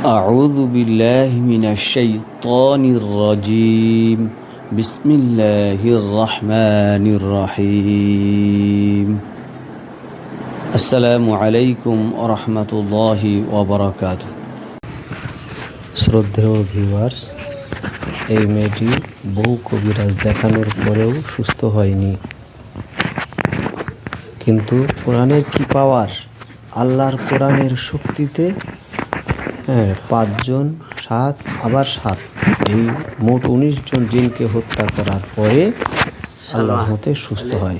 أعوذ بالله من الشيطان الرجيم بسم الله الرحمن الرحيم السلام عليكم ورحمة الله وبركاته শ্রদ্ধেয় ভিউয়ার্স এই মেয়েটি বহু কবিরাজ দেখানোর পরেও সুস্থ হয়নি কিন্তু কোরআনের কি পাওয়ার আল্লাহর কোরআনের শক্তিতে হ্যাঁ। পাঁচজন সাত আবার সাত। এই মোট উনিশ জন জিনকে হত্যা করার পরে আল্লাহ হতে সুস্থ হয়।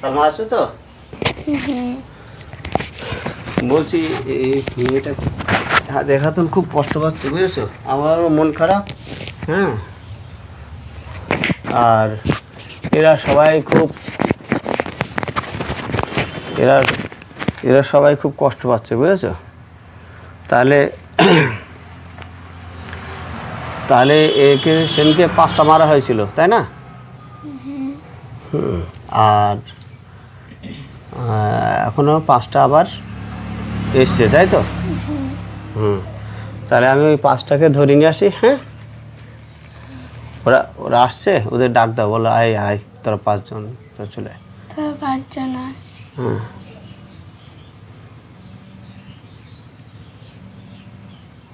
সালমা আছো তো? বলছি এই মেয়েটা হ্যাঁ দেখাতুন খুব কষ্ট পাচ্ছে বুঝেছ? আমারও মন খারাপ হ্যাঁ। আর এরা সবাই খুব এরা এরা সবাই খুব কষ্ট পাচ্ছে বুঝেছ? তাহলে তাহলে একে সেদিনকে পাঁচটা মারা হয়েছিল তাই না আর আহ, এখনও পাঁচটা আবার এসছে তাই তো হুম তাহলে আমি ওই পাঁচটাকে ধরে নিয়ে আসি হ্যাঁ ওরা ওরা আসছে ওদের ডাক দাও বলো আয় আয় তোরা পাঁচজন তো চলে আয়। তো পাঁচজন আছে।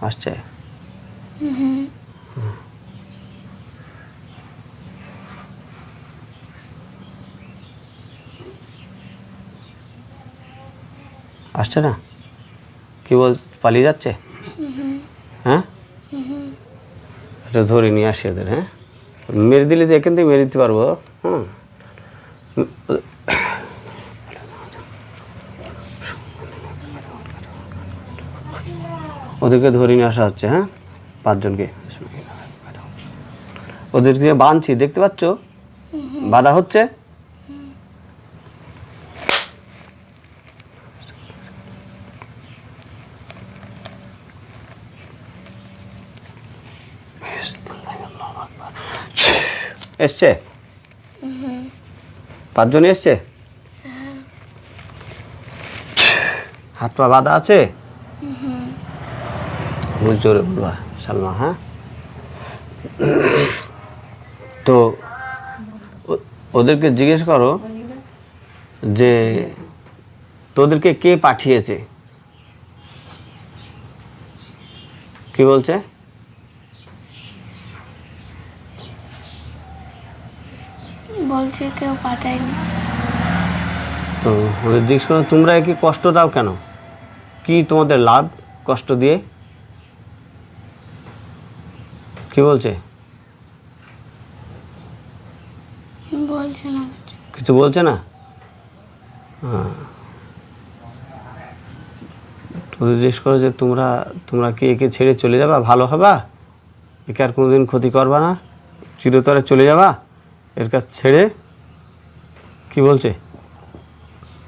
আসছে। আসছে না? কি বল, পালিয়ে যাচ্ছে? হ্যাঁ? এটা ধরে নিয়ে আসি ওদের হ্যাঁ? মেরে দিলে তো এখান থেকে মেরে দিতে পারব, হুম? ওদেরকে ধরে নিয়ে আসা হচ্ছে হ্যাঁ? পাঁচজনকে। ওদেরকে বাঁধছি, দেখতে পাচ্ছ? বাধা হচ্ছে? এসছে? পাঁচজন এসছে? হাত পা বাঁধা আছে? বুঝ জোরে বলবা সালমা হ্যাঁ? তো ওদেরকে জিজ্ঞেস করো যে তোদেরকে কে পাঠিয়েছে? কি বলছে? বলছে কেউ পাঠায়নি। তো ওদের জিজ্ঞেস করো তোমরা কি কষ্ট দাও কেন? কি তোমাদের লাভ কষ্ট দিয়ে? কি বলছে? বলছে না কিছু। বলছে না? হ্যাঁ। জিজ্ঞেস করো যে তোমরা তোমরা কি একে ছেড়ে চলে যাবা? ভালো হবা? একে আর কোনোদিন ক্ষতি করবা না? চিরতরে চলে যাবা? এর কাছ ছেড়ে? কি বলছে?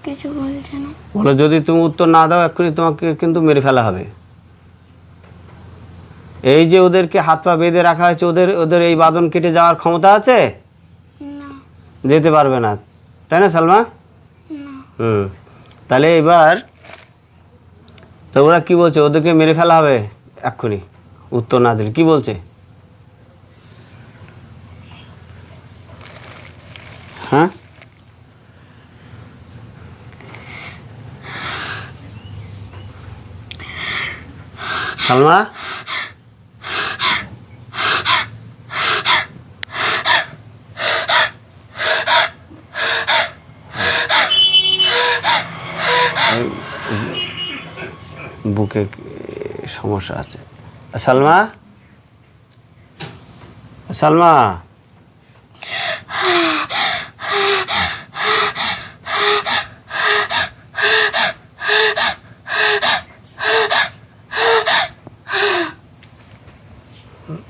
কিছু বলছে না। বলো যদি তুমি উত্তর না দাও এক্ষুনি তোমাকে কিন্তু মেরে ফেলা হবে। এই যে ওদেরকে হাত পা বেঁধে রাখা হয়েছে ওদের ওদের এই বাদন কেটে যাওয়ার ক্ষমতা আছে? যেতে পারবে না। তাই না সালমা? হুম। তাহলে এবার তো ওরা কি বলছে? ওদেরকে মেরে ফেলা হবে এক্ষুনি। উত্তর না দিলে। কি বলছে? হ্যাঁ? সালমা? বুকে সমস্যা আছে। সালমা? সালমা?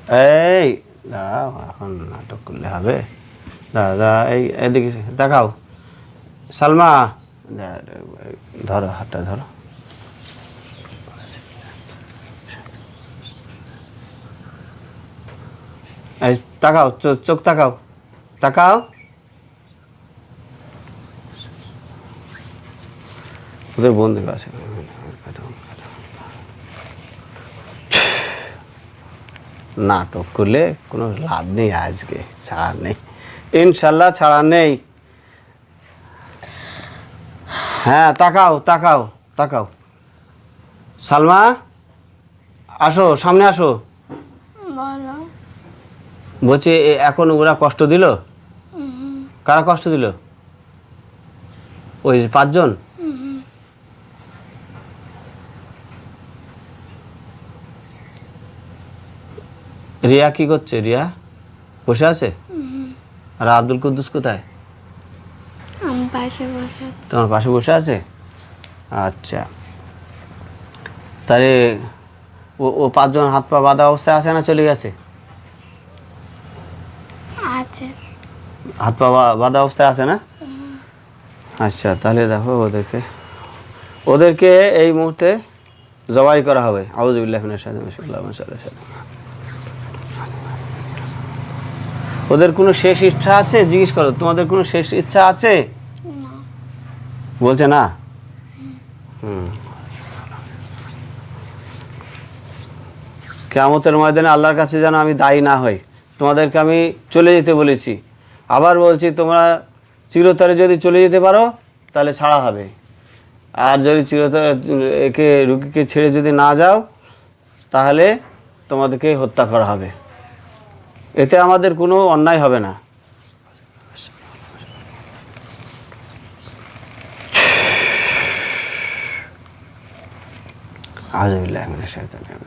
এই দাঁড়াও এখন নাটক করলে হবে। দাদা দাঁড়া এই এদিকে দেখাও। সালমা? দাঁড়া, দাঁড়া, ধরো, হাতটা ধরো। তাকাও চোখ তাকাও। তাকাও। ওদের বন্ধু আছে নাটক করলে কোনো লাভ নেই আজকে, ছাড়া নেই। ইনশাল্লাহ ছাড়া নেই। হ্যাঁ তাকাও তাকাও তাকাও। সালমা আসো সামনে আসো। বলো। বলছি এখন ওরা কষ্ট দিল? কারা কষ্ট দিল? ওই পাঁচজন? রিয়া কি করছে? রিয়া বসে আছে? আর আব্দুল কুদ্দুস কোথায়? পাশে বসে তোমার পাশে বসে আছে? আচ্ছা। তাহলে ও ও পাঁচজন হাত পা বাঁধা অবস্থায় আছে না চলে গেছে? আছে। হাত পা বাঁধা অবস্থায় আছে না? আচ্ছা তাহলে দেখো ওদেরকে। ওদেরকে এই মুহূর্তে জবাই করা হবে। আউজুবিল্লাহ। ওদের কোনো শেষ ইচ্ছা আছে? জিজ্ঞেস করো তোমাদের কোনো শেষ ইচ্ছা আছে? বলছে না? হুম। কেয়ামতের ময়দানে আল্লাহর কাছে যেন আমি দায়ী না হই তোমাদেরকে আমি চলে যেতে বলেছি। আবার বলছি তোমরা চিরতরে যদি চলে যেতে পারো তাহলে ছাড়া হবে। আর যদি চিরতরে একে রুগীকে ছেড়ে যদি না যাও তাহলে তোমাদেরকে হত্যা করা হবে। এতে আমাদের কোনো অন্যায় হবে না। আউযুবিল্লাহি মিনাশ শাইতানির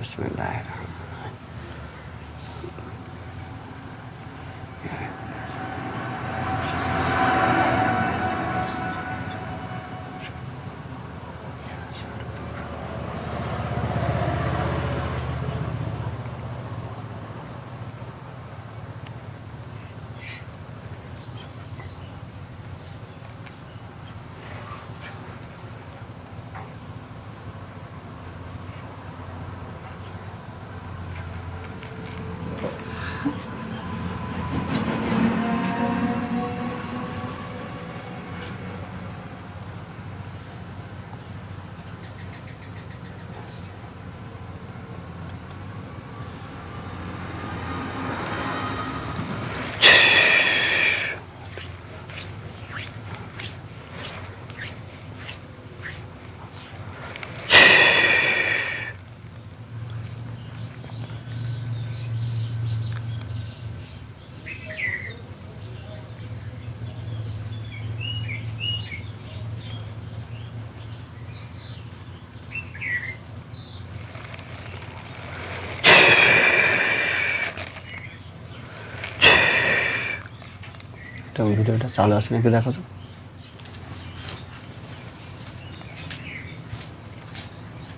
ভিডিওটা চালু আছে নাকি দেখো তো।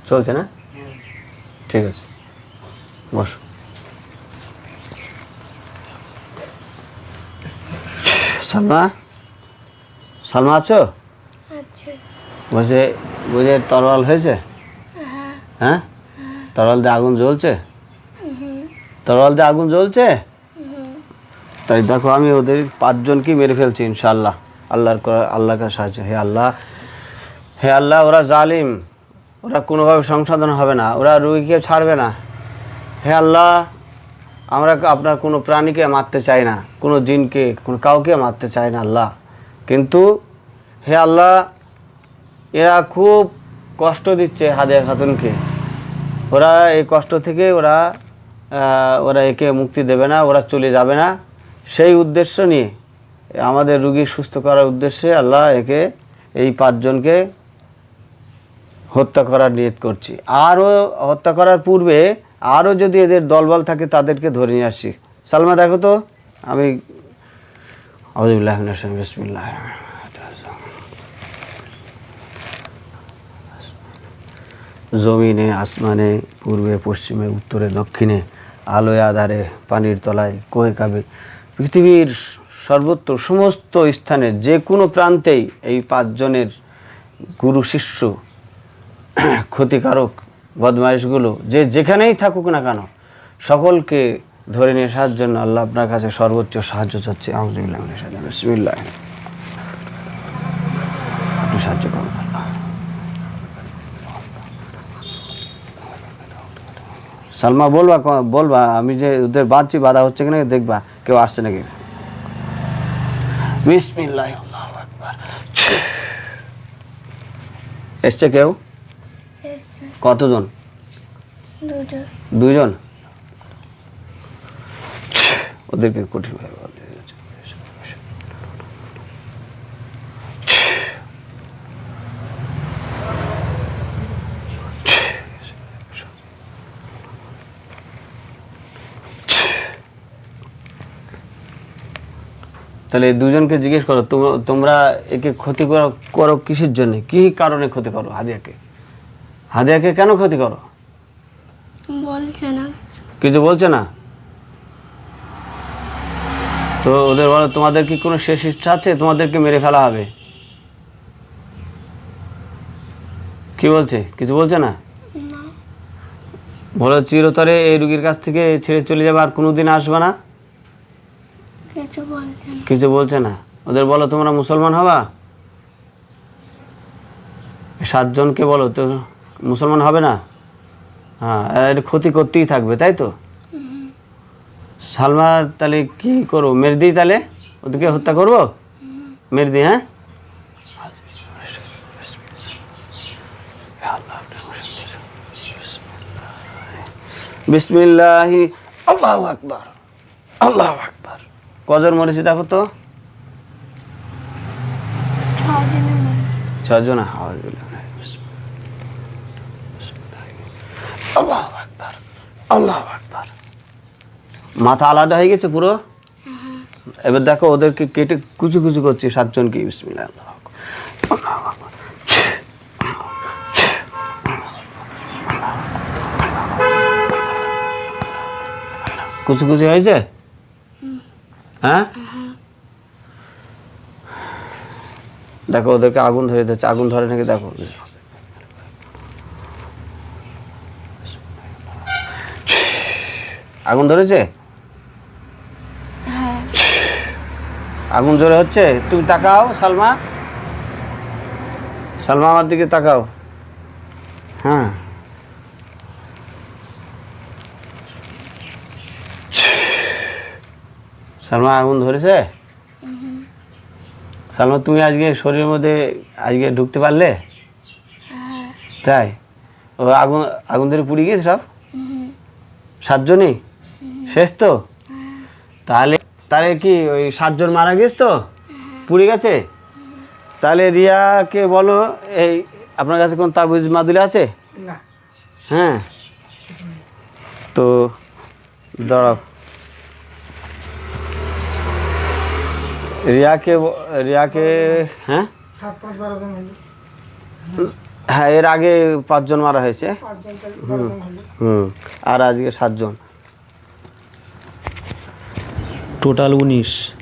চলছে না? ঠিক আছে বসো। সালমা? সালমা আছো? আছে বসে বুঝে তরোয়াল হয়েছে? হ্যাঁ। হ্যাঁ? তরোয়াল দিয়ে আগুন জ্বলছে? তরোয়াল দিয়ে আগুন জ্বলছে? তাই দেখো, আমি ওদের পাঁচজনকে মেরে ফেলছি ইনশাল্লাহ আল্লাহর আল্লাহর কাছে সাহায্য। হে আল্লাহ হে আল্লাহ, ওরা জালিম। ওরা কোনোভাবে সংশোধন হবে না। ওরা রুগীকে ছাড়বে না। হে আল্লাহ, আমরা আপনার কোনো প্রাণীকে মারতে চাই না, কোনো জিনকে, কোনো কাউকে মারতে চাই না, আল্লাহ। কিন্তু হে আল্লাহ, এরা খুব কষ্ট দিচ্ছে হাদিয়া খাতুনকে। ওরা এই কষ্ট থেকে ওরা ওরা একে মুক্তি দেবে না, ওরা চলে যাবে না। সেই উদ্দেশ্য নিয়ে আমাদের রুগী সুস্থ করার উদ্দেশ্যে আল্লাহ একে এই পাঁচজনকে হত্যা করার নিয়ত করছি আরও হত্যা করার পূর্বে আরও যদি এদের দলবল থাকে তাদেরকে ধরে নিয়ে আসছি সালমা, দেখো তো, আমি। জমিনে, আসমানে, পূর্বে, পশ্চিমে, উত্তরে, দক্ষিণে, আলোয় আধারে, পানির তলায়, কোহে কাবে পৃথিবীর সর্বত্র সমস্ত স্থানে যে কোনো প্রান্তেই এই পাঁচজনের গুরু, শিষ্য, ক্ষতিকারক, বদমাইশগুলো যে যেখানেই থাকুক না কেন, সকলকে ধরে নিয়ে আসার জন্য আল্লাহ আপনার কাছে সর্বোচ্চ সাহায্য চাচ্ছে। আহমদুল্লাহ আপনি সাহায্য করুন। সালমা, বলবা বলবা, আমি যে ওদের বাঁধছি, বাধা হচ্ছে কিনা দেখবা। কেউ আসছে নাকি? বিসমিল্লাহ এসছে কেউ? কতজন? দুজন। দুইজন ওদেরকে কঠিন তাহলে দুজনকে জিজ্ঞেস করো তোম- তোমরা একে ক্ষতি করো করো কিসের জন্য? কি কারণে ক্ষতি করো হাদিয়াকে? হাদিয়াকে কেন ক্ষতি করো? বলছে না। কিছু বলছে না? তো ওদের বলো তোমাদের কি কোনো শেষ ইচ্ছা আছে? তোমাদেরকে মেরে ফেলা হবে। কি বলছে? কিছু বলছে না? না। বলো চিরতরে এই রুগীর কাছ থেকে ছেড়ে চলে যাবে আর কোনোদিন আসবে না? কিছু বলছে না। ওদের বলো, তোমরা মুসলমান হবা? সাতজনকে বলো, তো মুসলমান হবে না? হ্যাঁ এরা ক্ষতি করতেই থাকবে, তাই তো? সালমা, তাহলে কি করব? মেরে দিই তাহলে? ওদেরকে হত্যা করব? মেরে দিই হ্যাঁ? বিসমিল্লাহি, আল্লাহু আকবার আল্লাহু আকবার। কজন মরেছে দেখো তো? ছজন আল্লাহ আকবার আল্লাহ আকবার। মাথা আলাদা হয়ে গেছে পুরো? এবার দেখো ওদেরকে কেটে কুচু কুচু করছে সাতজন কি বিসমিল্লাহ। কুচু কুচু হয়েছে? হ্যাঁ? দেখো ওদেরকে আগুন ধরে দিচ্ছে। আগুন ধরে নাকি দেখো? আগুন ধরেছে? হ্যাঁ। আগুন জোরে হচ্ছে? তুমি তাকাও সালমা। সালমা আমার দিকে তাকাও। হ্যাঁ। সালমা আগুন ধরেছে? সালমা তুমি আজকে শরীরের মধ্যে আজকে ঢুকতে পারলে? হ্যাঁ। তাই? ও আগুন আগুন ধরে পুড়ে গিয়েছে সব? সাতজনই? শেষ তো? তাহলে তাহলে কি ওই সাতজন মারা গেছ তো? পুড়ে গেছে? তাহলে রিয়াকে বলো এই আপনার কাছে কোন তাবিজ মাদুলি আছে? হ্যাঁ। তো দাঁড়াও। রিয়াকে রিয়াকে হ্যাঁ? হ্যাঁ এর আগে পাঁচজন মারা হয়েছে। হুম হুম, আর আজকে সাতজন। টোটাল উনিশ।